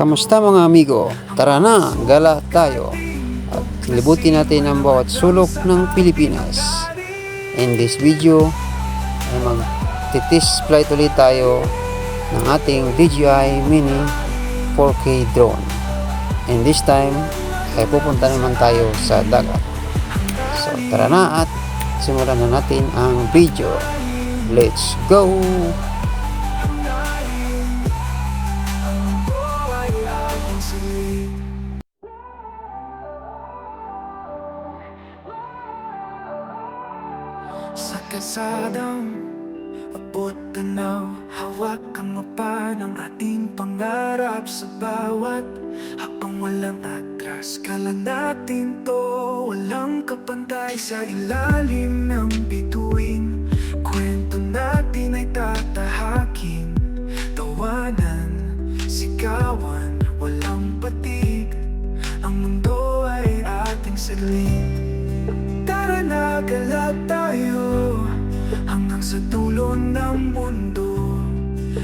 Kamusta mga amigo? Tara na, gala tayo. At libutin natin ang bawat sulok ng Pilipinas. In this video, ay mag-test flight ulit tayo ng ating DJI Mini 4K drone. And this time, ay pupunta naman tayo sa dagat. So tara na at simulan na natin ang video. Let's go! Kasadang abot tanaw Hawak ang mapa ng ating pangarap Sa bawat hakbang walang atras. Kala natin to walang kapantay Sa ilalim ng bituin. Kwento natin ay tatahakin Tawanan, sigawan, walang patig. Ang mundo ay ating saglit Tara na Hanggang sa dulo ng mundo.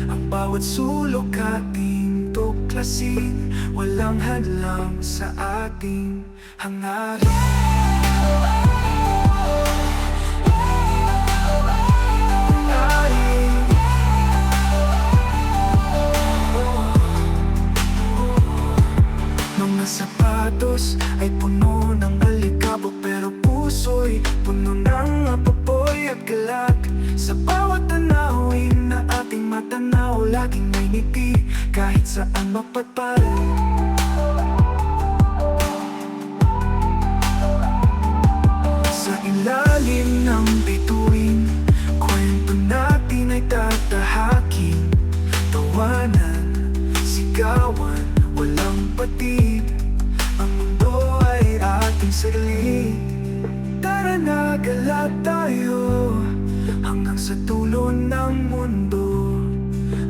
Ang bawat sulok ating tuklasin. Walang hadlang sa ating hangarin. Sapatos ay puno ng alikabok Pero puso'y puno ng apopoy at galak Sa bawat tanawin na ating matanaw Laging may ngiti kahit saan mapatpal Sa ilalim ng bituin Kwento natin ay tatahakin. Tawanan, sigawan, walang patid. Ang mundo ay ating saglit Galap tayo Hanggang sa dulo ng mundo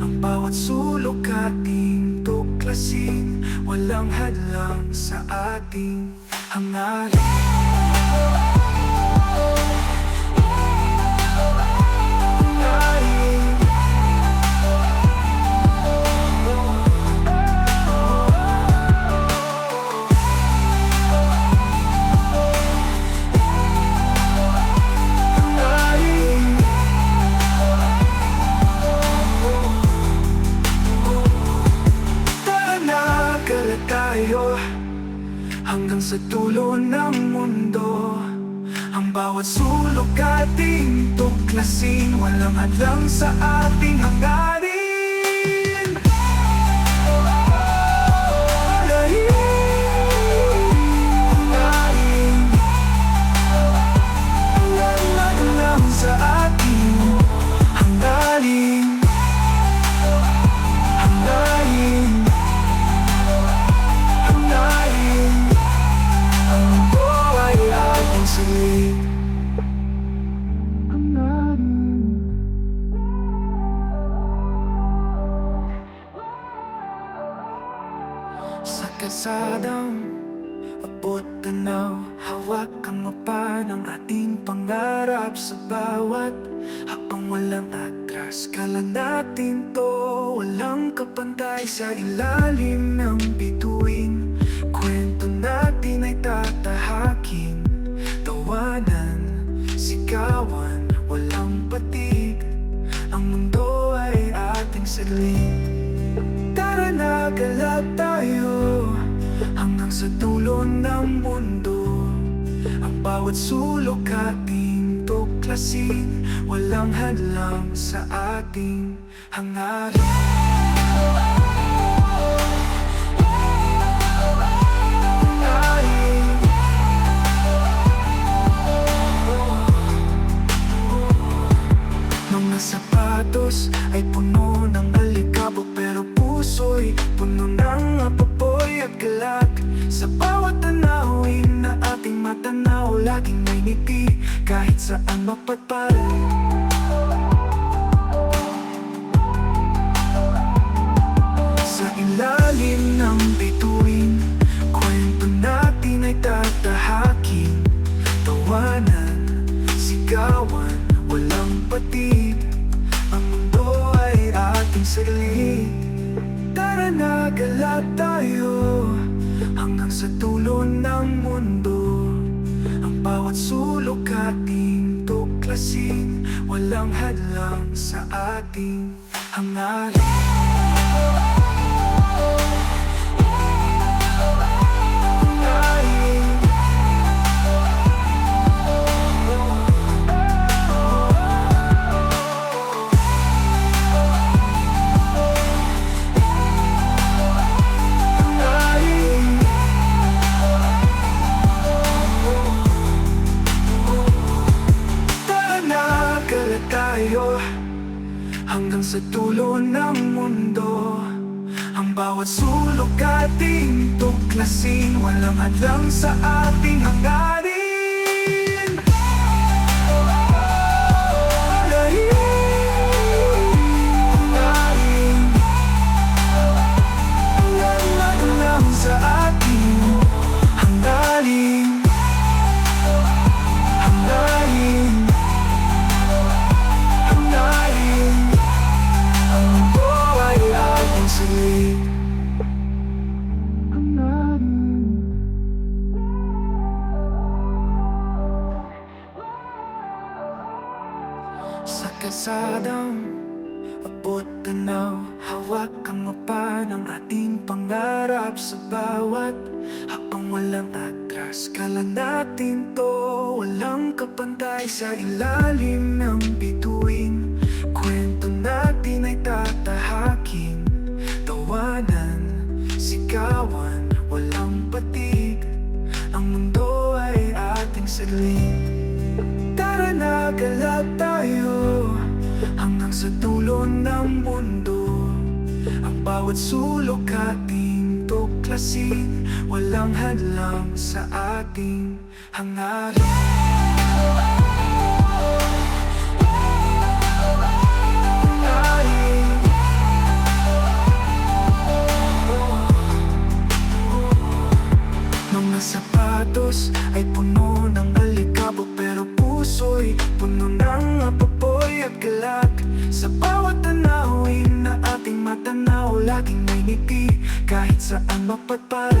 Ang bawat sulok ating tuklasin Walang hadlang sa ating Hangarin. Sa dulo ng mundo. Ang bawat sulok ating tuklasin Walang hadlang sa ating hangarin kasadang abot tanaw Hawak ang mapa ng ating pangarap Sa bawat hakbang walang atras. Kala natin to walang kapantay Sa ilalim ng bituin. Kwento natin ay tatahakin. Tawanan, sigawan, walang patig Ang mundo ay ating saglit dulo ng mundo. Ang bawat sulok ating tuklasin. Walang hadlang sa ating hangarin. Mga sapatos ay puno ng alikabok Pero puso'y puno ng apopoy at galak Sa bawat tanawin na ating matanaw Laging may ngiti kahit saan mapatpal Sa ilalim ng bituin Kwento natin ay tatahakin. Tawanan, sigawan, walang patid Ang mundo ay ating saglit Tara na gala tayo. Hanggang sa dulo ng mundo Ang bawat sulok ating tuklasin. Walang hadlang sa ating Hangarin mundo. Ang bawat sulok ating tuklasin Walang hadlang sa ating hangarin Sa kasadang abot tanaw Hawak ang mapa ng ating pangarap Sa bawat habang walang atras. Kala natin to walang kapantay Sa ilalim ng bituin. Kwento natin ay tatahakin. Tawanan, sigawan, walang patig. Ang mundo ay ating saglit. Tara na gala tayo Hanggang sa dulo ng mundo. Ang bawat sulok ating tuklasin. Walang hadlang sa ating hangarin. Mga sapatos ay puno ng alikabok Pero puso'y puno at galak Sa bawat tanawin na ating matanaw Laging may ngiti kahit saan mapatpal